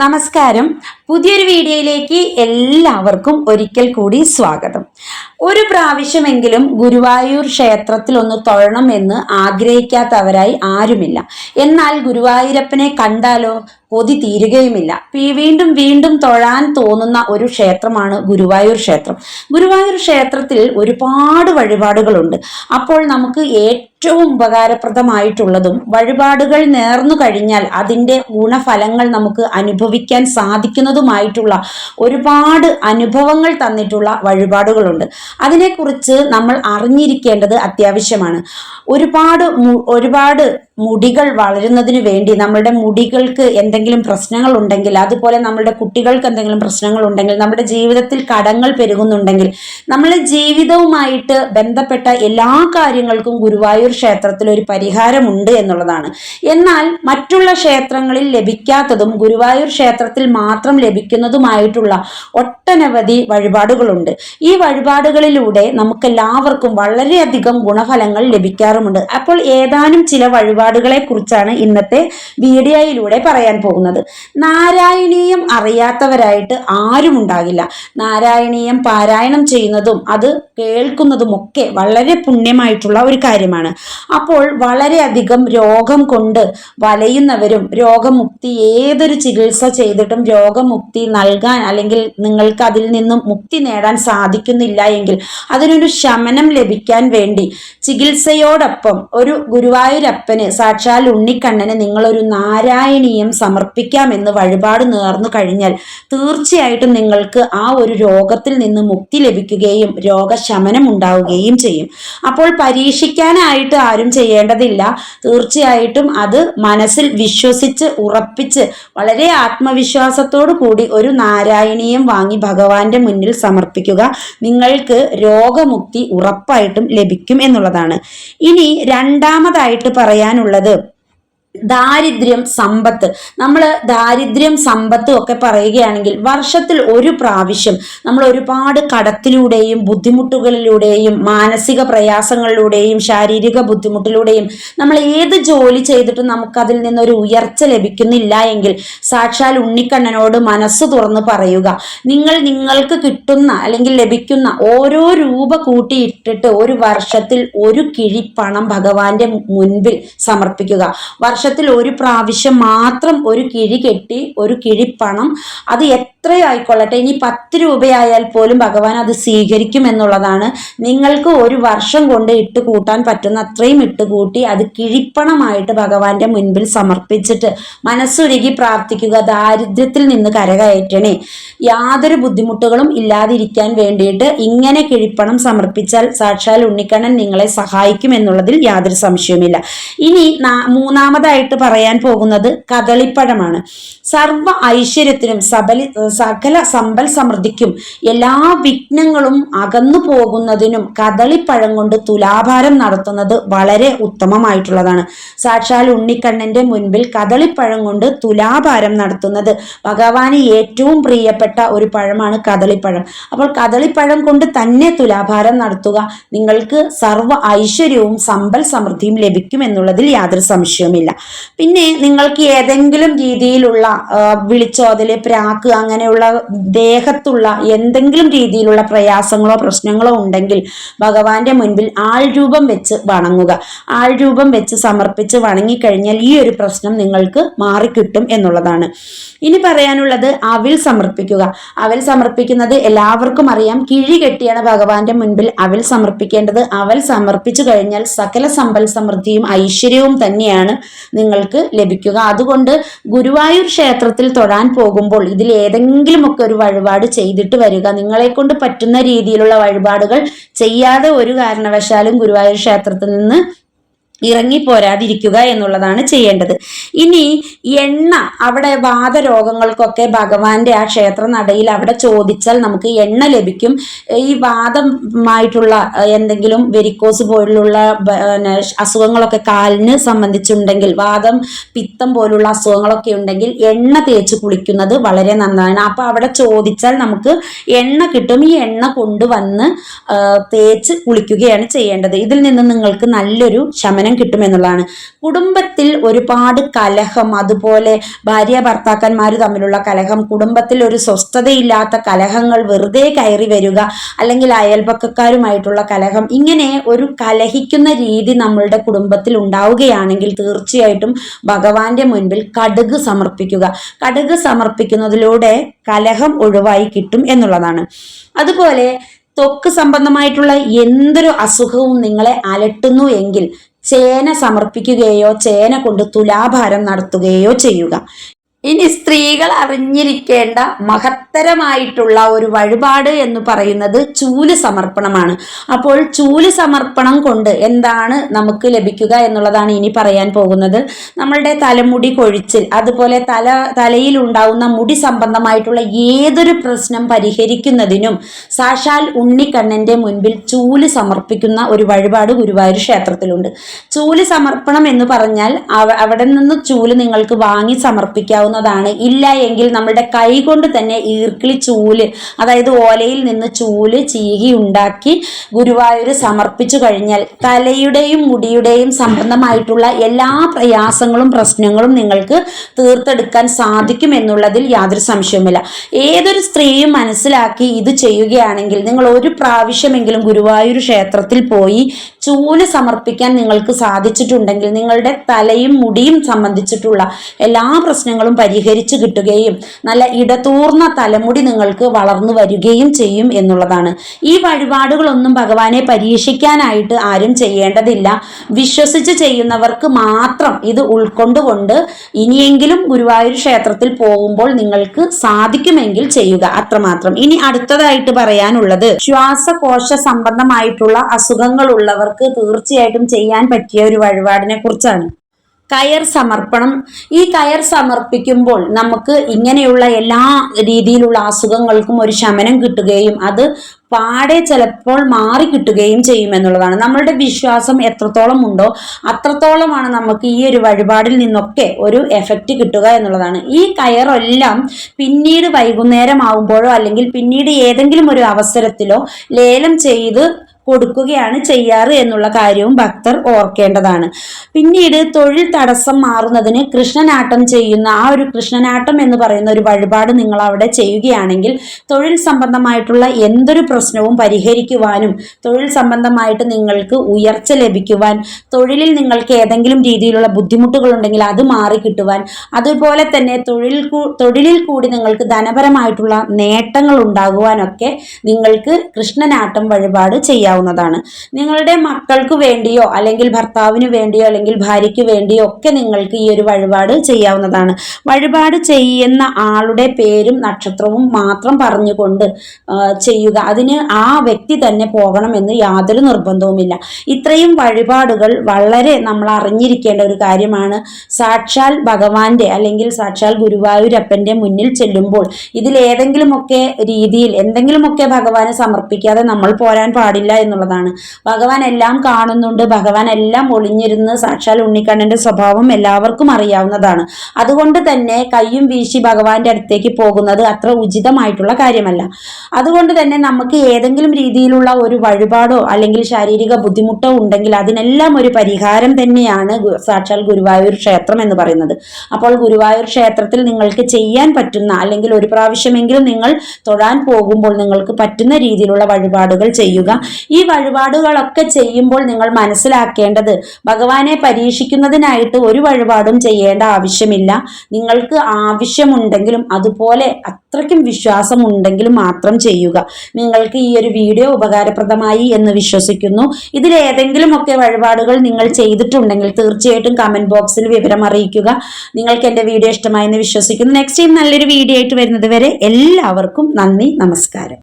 നമസ്കാരം. പുതിയൊരു വീഡിയോയിലേക്ക് എല്ലാവർക്കും ഒരിക്കൽ കൂടി സ്വാഗതം. ഒരു പ്രാവശ്യമെങ്കിലും ഗുരുവായൂർ ക്ഷേത്രത്തിൽ ഒന്ന് തൊഴണം എന്ന് ആഗ്രഹിക്കാത്തവരായി ആരുമില്ല. എന്നാൽ ഗുരുവായൂരപ്പനെ കണ്ടാലോ? കൊതി തീരുകയുമില്ല. വീണ്ടും വീണ്ടും തൊഴാൻ തോന്നുന്ന ഒരു ക്ഷേത്രമാണ് ഗുരുവായൂർ ക്ഷേത്രം. ഗുരുവായൂർ ക്ഷേത്രത്തിൽ ഒരുപാട് വഴിപാടുകളുണ്ട്. അപ്പോൾ നമുക്ക് ഏറ്റവും ഉപകാരപ്രദമായിട്ടുള്ളതും വഴിപാടുകൾ നേർന്നു കഴിഞ്ഞാൽ അതിന്റെ ഗുണഫലങ്ങൾ നമുക്ക് അനുഭവിക്കാൻ സാധിക്കുന്നതുമായിട്ടുള്ള ഒരുപാട് അനുഭവങ്ങൾ തന്നിട്ടുള്ള വഴിപാടുകളുണ്ട്. അതിനെക്കുറിച്ച് നമ്മൾ അറിഞ്ഞിരിക്കേണ്ടത് അത്യാവശ്യമാണ്. ഒരുപാട് ഒരുപാട് മുടികൾ വളരുന്നതിന് വേണ്ടി നമ്മളുടെ മുടികൾക്ക് എന്തെങ്കിലും പ്രശ്നങ്ങൾ ഉണ്ടെങ്കിൽ അതുപോലെ നമ്മളുടെ കുട്ടികൾക്ക് എന്തെങ്കിലും പ്രശ്നങ്ങൾ ഉണ്ടെങ്കിൽ നമ്മുടെ ജീവിതത്തിൽ കടങ്ങൾ പെരുകുന്നുണ്ടെങ്കിൽ നമ്മളെ ജീവിതവുമായിട്ട് ബന്ധപ്പെട്ട എല്ലാ കാര്യങ്ങൾക്കും ഗുരുവായൂർ ക്ഷേത്രത്തിൽ ഒരു പരിഹാരമുണ്ട് എന്നുള്ളതാണ്. എന്നാൽ മറ്റുള്ള ക്ഷേത്രങ്ങളിൽ ലഭിക്കാത്തതും ഗുരുവായൂർ ക്ഷേത്രത്തിൽ മാത്രം ലഭിക്കുന്നതുമായിട്ടുള്ള ഒട്ടനവധി വഴിപാടുകളുണ്ട്. ഈ വഴിപാടുകളിലൂടെ നമുക്കെല്ലാവർക്കും വളരെയധികം ഗുണഫലങ്ങൾ ലഭിക്കാറുമുണ്ട്. അപ്പോൾ ഏതാനും ചില വഴിപാടുകളെ കുറിച്ചാണ് ഇന്നത്തെ വീഡിയോയിലൂടെ പറയാൻ പോകുന്നത്. നാരായണീയം അറിയാത്തവരായിട്ട് ആരും ഉണ്ടാകില്ല. നാരായണീയം പാരായണം ചെയ്യുന്നതും അത് കേൾക്കുന്നതുമൊക്കെ വളരെ പുണ്യമായിട്ടുള്ള ഒരു കാര്യമാണ്. അപ്പോൾ വളരെയധികം രോഗം കൊണ്ട് വലയുന്നവരും രോഗമുക്തി ഏതൊരു ചികിത്സ ചെയ്തിട്ടും രോഗമുക്തി നൽകാൻ അല്ലെങ്കിൽ നിങ്ങൾക്ക് അതിൽ നിന്നും മുക്തി നേടാൻ സാധിക്കുന്നില്ല എങ്കിൽ അതിനൊരു ശമനം ലഭിക്കാൻ വേണ്ടി ചികിത്സയോടൊപ്പം ഒരു ഗുരുവായൂരപ്പന് സാക്ഷാൽ ഉണ്ണിക്കണ്ണന് നിങ്ങളൊരു നാരായണീയം സമർപ്പിക്കാമെന്ന് വഴിപാട് നേർന്നു കഴിഞ്ഞാൽ തീർച്ചയായിട്ടും നിങ്ങൾക്ക് ആ ഒരു രോഗത്തിൽ നിന്ന് മുക്തി ലഭിക്കുകയും രോഗശമനം ഉണ്ടാവുകയും ചെയ്യും. അപ്പോൾ പരീക്ഷിക്കാനായിട്ട് ആരും ചെയ്യേണ്ടതില്ല. തീർച്ചയായിട്ടും അത് മനസ്സിൽ വിശ്വസിച്ച് ഉറപ്പിച്ച് വളരെ ആത്മവിശ്വാസത്തോടു കൂടി ഒരു നാരായണീയം വാങ്ങി ഭഗവാന്റെ മുന്നിൽ സമർപ്പിക്കുക നിങ്ങൾക്ക് രോഗമുക്തി ഉറപ്പായിട്ടും ലഭിക്കും എന്നുള്ളതാണ്. ഇനി രണ്ടാമതായിട്ട് പറയാനുള്ളത് ദാരിദ്ര്യം സമ്പത്ത്. നമ്മൾ ദാരിദ്ര്യം സമ്പത്തും ഒക്കെ പറയുകയാണെങ്കിൽ വർഷത്തിൽ ഒരു പ്രാവശ്യം നമ്മൾ ഒരുപാട് കടത്തിലൂടെയും ബുദ്ധിമുട്ടുകളിലൂടെയും മാനസിക പ്രയാസങ്ങളിലൂടെയും ശാരീരിക ബുദ്ധിമുട്ടിലൂടെയും നമ്മൾ ഏത് ജോലി ചെയ്തിട്ടും നമുക്കതിൽ നിന്നൊരു ഉയർച്ച ലഭിക്കുന്നില്ല എങ്കിൽ സാക്ഷാൽ ഉണ്ണിക്കണ്ണനോട് മനസ്സ് തുറന്ന് പറയുക. നിങ്ങൾ നിങ്ങൾക്ക് കിട്ടുന്ന അല്ലെങ്കിൽ ലഭിക്കുന്ന ഓരോ രൂപ കൂട്ടിയിട്ടിട്ട് ഒരു വർഷത്തിൽ ഒരു കിഴി പണം ഭഗവാന്റെ മുൻപിൽ സമർപ്പിക്കുക. വർഷത്തിൽ ഒരു പ്രാവശ്യം മാത്രം ഒരു കിഴി കെട്ടി ഒരു കിഴിപ്പണം അത് എത്ര ആയിക്കൊള്ളട്ടെ. ഇനി പത്ത് രൂപയായാൽ പോലും ഭഗവാൻ അത് സ്വീകരിക്കും എന്നുള്ളതാണ്. നിങ്ങൾക്ക് ഒരു വർഷം കൊണ്ട് ഇട്ട് കൂട്ടാൻ പറ്റുന്ന അത്രയും ഇട്ട് കൂട്ടി അത് കിഴിപ്പണമായിട്ട് ഭഗവാന്റെ മുൻപിൽ സമർപ്പിച്ചിട്ട് മനസ്സുരുകി പ്രാർത്ഥിക്കുക ദാരിദ്ര്യത്തിൽ നിന്ന് കരകയറ്റണേ. യാതൊരു ബുദ്ധിമുട്ടുകളും ഇല്ലാതിരിക്കാൻ വേണ്ടിയിട്ട് ഇങ്ങനെ കിഴിപ്പണം സമർപ്പിച്ചാൽ സാക്ഷാൽ ഉണ്ണിക്കണ്ണൻ നിങ്ങളെ സഹായിക്കും എന്നുള്ളതിൽ യാതൊരു സംശയവുമില്ല. ഇനി നാ- മൂന്നാമതായിട്ട് പറയാൻ പോകുന്നത് കദളിപ്പഴമാണ്. സർവ ഐശ്വര്യത്തിനും സബലി സകല സമ്പൽ സമൃദ്ധിക്കും എല്ലാ വിഘ്നങ്ങളും അകന്നു പോകുന്നതിനും കദളിപ്പഴം കൊണ്ട് തുലാഭാരം നടത്തുന്നത് വളരെ ഉത്തമമായിട്ടുള്ളതാണ്. സാക്ഷാൽ ഉണ്ണിക്കണ്ണന്റെ മുൻപിൽ കദളിപ്പഴം കൊണ്ട് തുലാഭാരം നടത്തുന്നത് ഭഗവാന് ഏറ്റവും പ്രിയപ്പെട്ട ഒരു പഴമാണ് കദളിപ്പഴം. അപ്പോൾ കദളിപ്പഴം കൊണ്ട് തന്നെ തുലാഭാരം നടത്തുക നിങ്ങൾക്ക് സർവ ഐശ്വര്യവും സമ്പൽ സമൃദ്ധിയും ലഭിക്കും എന്നുള്ളതിൽ യാതൊരു സംശയവുമില്ല. പിന്നെ നിങ്ങൾക്ക് ഏതെങ്കിലും രീതിയിലുള്ള വിളിച്ചോ അതിലെ പ്രാക്ക് അങ്ങനെയുള്ള ദേഹത്തുള്ള എന്തെങ്കിലും രീതിയിലുള്ള പ്രയാസങ്ങളോ പ്രശ്നങ്ങളോ ഉണ്ടെങ്കിൽ ഭഗവാന്റെ മുൻപിൽ ആൾരൂപം വെച്ച് വണങ്ങുക. ആൾരൂപം വെച്ച് സമർപ്പിച്ച് വണങ്ങിക്കഴിഞ്ഞാൽ ഈ ഒരു പ്രശ്നം നിങ്ങൾക്ക് മാറിക്കിട്ടും എന്നുള്ളതാണ്. ഇനി പറയാനുള്ളത് അവിൽ സമർപ്പിക്കുക. അവിൽ സമർപ്പിക്കുന്നത് എല്ലാവർക്കും അറിയാം. കിഴി കെട്ടിയാണ് ഭഗവാന്റെ മുൻപിൽ അവിൽ സമർപ്പിക്കേണ്ടത്. അവൽ സമർപ്പിച്ചു കഴിഞ്ഞാൽ സകല സമ്പൽ സമൃദ്ധിയും ഐശ്വര്യവും തന്നെയാണ്. നിങ്ങൾക്ക് ലഭിക്കുക. അതുകൊണ്ട് ഗുരുവായൂർ ക്ഷേത്രത്തിൽ തൊഴാൻ പോകുമ്പോൾ ഇതിൽ ഏതെങ്കിലുമൊക്കെ ഒരു വഴിപാട് ചെയ്തിട്ട് വരിക. നിങ്ങളെ കൊണ്ട് പറ്റുന്ന രീതിയിലുള്ള വഴിപാടുകൾ ചെയ്യാതെ ഒരു കാരണവശാലും ഗുരുവായൂർ ക്ഷേത്രത്തിൽ നിന്ന് ഇറങ്ങിപ്പോരാതിരിക്കുക എന്നുള്ളതാണ് ചെയ്യേണ്ടത്. ഇനി എണ്ണ അവിടെ വാദരോഗങ്ങൾക്കൊക്കെ ഭഗവാന്റെ ആ ക്ഷേത്ര നടയിൽ അവിടെ ചോദിച്ചാൽ നമുക്ക് എണ്ണ ലഭിക്കും. ഈ വാദമായിട്ടുള്ള എന്തെങ്കിലും വെരിക്കോസ് പോലുള്ള അസുഖങ്ങളൊക്കെ കാലിന് സംബന്ധിച്ചുണ്ടെങ്കിൽ വാദം പിത്തം പോലുള്ള അസുഖങ്ങളൊക്കെ ഉണ്ടെങ്കിൽ എണ്ണ തേച്ച് കുളിക്കുന്നത് വളരെ നന്നാണ്. അപ്പൊ അവിടെ ചോദിച്ചാൽ നമുക്ക് എണ്ണ കിട്ടും. ഈ എണ്ണ കൊണ്ടുവന്ന് തേച്ച് കുളിക്കുകയാണ് ചെയ്യേണ്ടത്. ഇതിൽ നിന്ന് നിങ്ങൾക്ക് നല്ലൊരു ശമനം ശമനം കിട്ടുമെന്നുള്ളതാണ്. കുടുംബത്തിൽ ഒരുപാട് കലഹം അതുപോലെ ഭാര്യ ഭർത്താക്കന്മാർ തമ്മിലുള്ള കലഹം കുടുംബത്തിൽ ഒരു സ്വസ്ഥതയില്ലാത്ത കലഹങ്ങൾ വെറുതെ കയറി വരിക അല്ലെങ്കിൽ അയൽപക്കക്കാരുമായിട്ടുള്ള കലഹം ഇങ്ങനെ ഒരു കലഹിക്കുന്ന രീതി നമ്മളുടെ കുടുംബത്തിൽ ഉണ്ടാവുകയാണെങ്കിൽ തീർച്ചയായിട്ടും ഭഗവാന്റെ മുൻപിൽ കടുക് സമർപ്പിക്കുക. കടുക് സമർപ്പിക്കുന്നതിലൂടെ കലഹം ഒഴിവായി കിട്ടും എന്നുള്ളതാണ്. അതുപോലെ ത്വക്ക് സംബന്ധമായിട്ടുള്ള എന്തൊരു അസുഖവും നിങ്ങളെ അലട്ടുന്നു എങ്കിൽ ചേന സമർപ്പിക്കുകയോ ചേന കൊണ്ട് തുലാഭാരം നടത്തുകയോ ചെയ്യുക. ഇനി സ്ത്രീകൾ അറിഞ്ഞിരിക്കേണ്ട മഹത്തരമായിട്ടുള്ള ഒരു വഴിപാട് എന്ന് പറയുന്നത് ചൂൽ സമർപ്പണമാണ്. അപ്പോൾ ചൂൽ സമർപ്പണം കൊണ്ട് എന്താണ് നമുക്ക് ലഭിക്കുക എന്നുള്ളതാണ് ഇനി പറയാൻ പോകുന്നത്. നമ്മളുടെ തലമുടി കൊഴിച്ചിൽ അതുപോലെ തല തലയിൽ ഉണ്ടാവുന്ന മുടി സംബന്ധമായിട്ടുള്ള ഏതൊരു പ്രശ്നം പരിഹരിക്കുന്നതിനും സാക്ഷാൽ ഉണ്ണിക്കണ്ണന്റെ മുൻപിൽ ചൂൽ സമർപ്പിക്കുന്ന ഒരു വഴിപാട് ഗുരുവായൂർ ക്ഷേത്രത്തിലുണ്ട്. ചൂൽ സമർപ്പണം എന്ന് പറഞ്ഞാൽ അവിടെ നിന്ന് ചൂൽ നിങ്ങൾക്ക് വാങ്ങി സമർപ്പിക്കാവുന്ന ചെയ്യാവുന്നതാണ് ഇല്ല എങ്കിൽ നമ്മുടെ കൈ കൊണ്ട് തന്നെ ഈർക്കിളി ചൂൽ അതായത് ഓലയിൽ നിന്ന് ചൂൽ ചീകി ഉണ്ടാക്കി ഗുരുവായൂർ സമർപ്പിച്ചു കഴിഞ്ഞാൽ തലയുടെയും മുടിയുടെയും സംബന്ധമായിട്ടുള്ള എല്ലാ പ്രയാസങ്ങളും പ്രശ്നങ്ങളും നിങ്ങൾക്ക് തീർത്തെടുക്കാൻ സാധിക്കും എന്നുള്ളതിൽ യാതൊരു സംശയവുമില്ല. ഏതൊരു സ്ത്രീയും മനസ്സിലാക്കി ഇത് ചെയ്യുകയാണെങ്കിൽ നിങ്ങൾ ഒരു പ്രാവശ്യമെങ്കിലും ഗുരുവായൂർ ക്ഷേത്രത്തിൽ പോയി ചൂൽ സമർപ്പിക്കാൻ നിങ്ങൾക്ക് സാധിച്ചിട്ടുണ്ടെങ്കിൽ നിങ്ങളുടെ തലയും മുടിയും സംബന്ധിച്ചിട്ടുള്ള എല്ലാ പ്രശ്നങ്ങളും പരിഹരിച്ചു കിട്ടുകയും നല്ല ഇടതൂർന്ന തലമുടി നിങ്ങൾക്ക് വളർന്നു വരികയും ചെയ്യും എന്നുള്ളതാണ്. ഈ വഴിപാടുകളൊന്നും ഭഗവാനെ പരീക്ഷിക്കാനായിട്ട് ആരും ചെയ്യേണ്ടതില്ല. വിശ്വസിച്ച് ചെയ്യുന്നവർക്ക് മാത്രം ഇത് ഉൾക്കൊണ്ടുകൊണ്ട് ഇനിയെങ്കിലും ഗുരുവായൂർ ക്ഷേത്രത്തിൽ പോകുമ്പോൾ നിങ്ങൾക്ക് സാധിക്കുമെങ്കിൽ ചെയ്യുക. അത്രമാത്രം. ഇനി അടുത്തതായിട്ട് പറയാനുള്ളത് ശ്വാസകോശ സംബന്ധമായിട്ടുള്ള അസുഖങ്ങളുള്ളവർക്ക് തീർച്ചയായിട്ടും ചെയ്യാൻ പറ്റിയ ഒരു വഴിപാടിനെ കുറിച്ചാണ്. കയർ സമർപ്പണം. ഈ കയർ സമർപ്പിക്കുമ്പോൾ നമുക്ക് ഇങ്ങനെയുള്ള എല്ലാ രീതിയിലുള്ള അസുഖങ്ങൾക്കും ഒരു ശമനം കിട്ടുകയും അത് പാടെ ചിലപ്പോൾ മാറി കിട്ടുകയും ചെയ്യുമെന്നുള്ളതാണ് നമ്മളുടെ വിശ്വാസം എത്രത്തോളം ഉണ്ടോ അത്രത്തോളമാണ് നമുക്ക് ഈ ഒരു വഴിപാടിൽ നിന്നൊക്കെ ഒരു എഫക്റ്റ് കിട്ടുക എന്നുള്ളതാണ്. ഈ കയറെല്ലാം പിന്നീട് വൈകുന്നേരം ആവുമ്പോഴോ അല്ലെങ്കിൽ പിന്നീട് ഏതെങ്കിലും ഒരു അവസരത്തിലോ ലേലം ചെയ്ത് കൊടുക്കുകയാണ് ചെയ്യാറ് എന്നുള്ള കാര്യവും ഭക്തർ ഓർക്കേണ്ടതാണ്. പിന്നീട് തൊഴിൽ തടസ്സം മാറുന്നതിന് കൃഷ്ണനാട്ടം ചെയ്യുന്ന ആ ഒരു കൃഷ്ണനാട്ടം എന്ന് പറയുന്ന ഒരു വഴിപാട് നിങ്ങൾ അവിടെ ചെയ്യുകയാണെങ്കിൽ തൊഴിൽ സംബന്ധമായിട്ടുള്ള എന്തൊരു പ്രശ്നവും പരിഹരിക്കുവാനും തൊഴിൽ സംബന്ധമായിട്ട് നിങ്ങൾക്ക് ഉയർച്ച ലഭിക്കുവാൻ തൊഴിലിൽ നിങ്ങൾക്ക് ഏതെങ്കിലും രീതിയിലുള്ള ബുദ്ധിമുട്ടുകൾ ഉണ്ടെങ്കിൽ അത് മാറി കിട്ടുവാൻ അതുപോലെ തന്നെ തൊഴിൽ തൊഴിലിൽ കൂടി നിങ്ങൾക്ക് ധനപരമായിട്ടുള്ള നേട്ടങ്ങൾ ഉണ്ടാകുവാനൊക്കെ നിങ്ങൾക്ക് കൃഷ്ണനാട്ടം വഴിപാട് ചെയ്യാം ചെയ്യാവുന്നതാണ് നിങ്ങളുടെ മക്കൾക്ക് വേണ്ടിയോ അല്ലെങ്കിൽ ഭർത്താവിന് വേണ്ടിയോ അല്ലെങ്കിൽ ഭാര്യയ്ക്ക് വേണ്ടിയോ ഒക്കെ നിങ്ങൾക്ക് ഈ ഒരു വഴിപാട് ചെയ്യാവുന്നതാണ്. വഴിപാട് ചെയ്യുന്ന ആളുടെ പേരും നക്ഷത്രവും മാത്രം പറഞ്ഞുകൊണ്ട് ചെയ്യുക. അതിന് ആ വ്യക്തി തന്നെ പോകണമെന്ന് യാതൊരു നിർബന്ധവുമില്ല. ഇത്രയും വഴിപാടുകൾ വളരെ നമ്മൾ അറിഞ്ഞിരിക്കേണ്ട ഒരു കാര്യമാണ്. സാക്ഷാൽ ഭഗവാന്റെ അല്ലെങ്കിൽ സാക്ഷാൽ ഗുരുവായൂരപ്പന്റെ മുന്നിൽ ചെല്ലുമ്പോൾ ഇതിലേതെങ്കിലുമൊക്കെ രീതിയിൽ എന്തെങ്കിലുമൊക്കെ ഭഗവാനെ സമർപ്പിക്കാതെ നമ്മൾ പോരാൻ പാടില്ല എന്നുള്ളതാണ്. ഭഗവാൻ എല്ലാം കാണുന്നുണ്ട് ഭഗവാൻ എല്ലാം ഒളിഞ്ഞിരുന്ന് സാക്ഷാൽ ഉണ്ണിക്കണ്ണന്റെ സ്വഭാവം എല്ലാവർക്കും അറിയാവുന്നതാണ്. അതുകൊണ്ട് തന്നെ കയ്യും വീശി ഭഗവാന്റെ അടുത്തേക്ക് പോകുന്നത് അത്ര ഉചിതമായിട്ടുള്ള കാര്യമല്ല. അതുകൊണ്ട് തന്നെ നമുക്ക് ഏതെങ്കിലും രീതിയിലുള്ള ഒരു വഴിപാടോ അല്ലെങ്കിൽ ശാരീരിക ബുദ്ധിമുട്ടോ ഉണ്ടെങ്കിൽ അതിനെല്ലാം ഒരു പരിഹാരം തന്നെയാണ് സാക്ഷാൽ ഗുരുവായൂർ ക്ഷേത്രം എന്ന് പറയുന്നത്. അപ്പോൾ ഗുരുവായൂർ ക്ഷേത്രത്തിൽ നിങ്ങൾക്ക് ചെയ്യാൻ പറ്റുന്ന അല്ലെങ്കിൽ ഒരു പ്രാവശ്യമെങ്കിലും നിങ്ങൾ തൊഴാൻ പോകുമ്പോൾ നിങ്ങൾക്ക് പറ്റുന്ന രീതിയിലുള്ള വഴിപാടുകൾ ചെയ്യുക. ഈ വഴിപാടുകളൊക്കെ ചെയ്യുമ്പോൾ നിങ്ങൾ മനസ്സിലാക്കേണ്ടത് ഭഗവാനെ പരീക്ഷിക്കുന്നതിനായിട്ട് ഒരു വഴിപാടും ചെയ്യേണ്ട ആവശ്യമില്ല. നിങ്ങൾക്ക് ആവശ്യമുണ്ടെങ്കിലും അതുപോലെ അത്രയ്ക്കും വിശ്വാസം ഉണ്ടെങ്കിലും മാത്രം ചെയ്യുക. നിങ്ങൾക്ക് ഈ ഒരു വീഡിയോ ഉപകാരപ്രദമായി എന്ന് വിശ്വസിക്കുന്നു. ഇതിലേതെങ്കിലുമൊക്കെ വഴിപാടുകൾ നിങ്ങൾ ചെയ്തിട്ടുണ്ടെങ്കിൽ തീർച്ചയായിട്ടും കമന്റ് ബോക്സിൽ വിവരം അറിയിക്കുക. നിങ്ങൾക്ക് എന്റെ വീഡിയോ ഇഷ്ടമായെന്ന് വിശ്വസിക്കുന്നു. നെക്സ്റ്റ് ടൈം നല്ലൊരു വീഡിയോ ആയിട്ട് വരുന്നത് വരെ എല്ലാവർക്കും നന്ദി നമസ്കാരം.